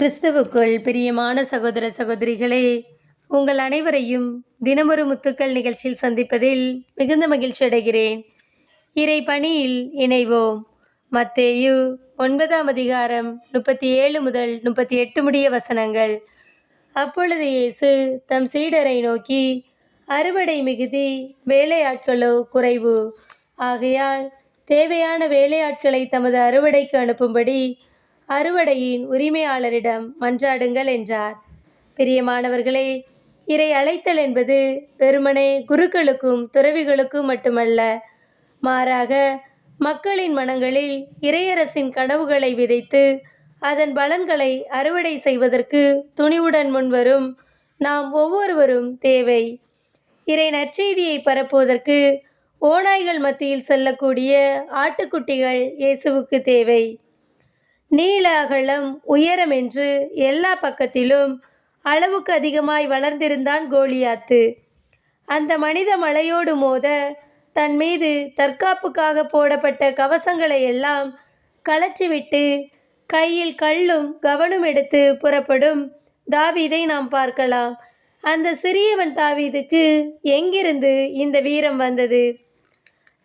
கிறிஸ்துவுக்குள் பிரியமான சகோதர சகோதரிகளே உங்கள் அனைவரையும் தினமொரு முத்துக்கள் நிகழ்ச்சியில் சந்திப்பதில் மிகுந்த மகிழ்ச்சி அடைகிறேன். இறை பணியில் இணைவோம். மத்தேயு ஒன்பதாம் அதிகாரம் முப்பத்தி ஏழு முதல் முப்பத்தி எட்டு முடிய வசனங்கள். அப்பொழுது இயேசு தம் சீடரை நோக்கி அறுவடை மிகுதி வேலையாட்களோ குறைவு. ஆகையால் தேவையான வேலையாட்களை தமது அறுவடைக்கு அனுப்பும்படி அறுவடையின் உரிமையாளரிடம் மன்றாடுங்கள் என்றார். பிரியமானவர்களே இறை அழைத்தல் என்பது வெறுமனே குருக்களுக்கும் துறவிகளுக்கும் மட்டுமல்ல மாறாக மக்களின் மனங்களில் இறையரசின் கனவுகளை விதைத்து அதன் பலன்களை அறுவடை செய்வதற்கு துணிவுடன் முன்வரும் நாம் ஒவ்வொருவரும் தேவை. இறை நற்செய்தியை பரப்புவதற்கு ஓநாய்கள் மத்தியில் செல்லக்கூடிய ஆட்டுக்குட்டிகள் இயேசுவுக்கு தேவை. நீள அகலம் உயரம் என்று எல்லா பக்கத்திலும் அளவுக்கு அதிகமாய் வளர்ந்திருந்தான் கோலியாத்து. அந்த மனித மலையோடு மோத தன் மீது தற்காப்புக்காக போடப்பட்ட கவசங்களை எல்லாம் கலற்றிவிட்டு கையில் கல்லும் கவனம் எடுத்து புறப்படும் தாவீதை நாம் பார்க்கலாம். அந்த சிறியவன் தாவீதுக்கு எங்கிருந்து இந்த வீரம் வந்தது?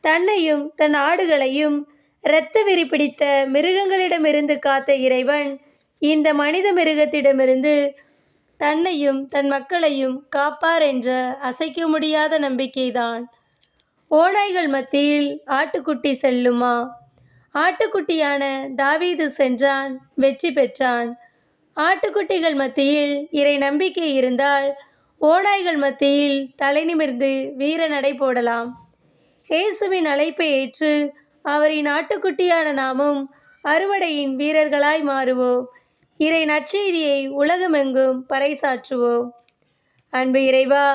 தன்னையும் தன் ஆடுகளையும் இரத்த வெறி பிடித்த மிருகங்களிடமிருந்து காத்த இறைவன் இந்த மனித மிருகத்திடமிருந்து தன்னையும் தன் மக்களையும் காப்பார் என்ற அசைக்க முடியாத நம்பிக்கைதான். ஓநாய்கள் மத்தியில் ஆட்டுக்குட்டி செல்லுமா? ஆட்டுக்குட்டியான தாவீது சென்றான் வெற்றி பெற்றான். ஆட்டுக்குட்டிகள் மத்தியில் இறை நம்பிக்கை இருந்தால் ஓநாய்கள் மத்தியில் தலை நிமிர்ந்து வீர நடை போடலாம். இயேசுவின் அழைப்பை ஏற்று அவரின் ஆட்டுக்குட்டியான நாமும் அறுவடையின் வீரர்களாய் மாறுவோம் இறை நற்செய்தியை உலகமெங்கும் பறைசாற்றுவோம் அன்பு இறைவா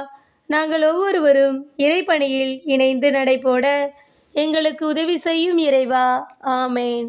நாங்கள் ஒவ்வொருவரும் இறைப்பணியில் இணைந்து நடைபோட எங்களுக்கு உதவி செய்யும் இறைவா. ஆமேன்.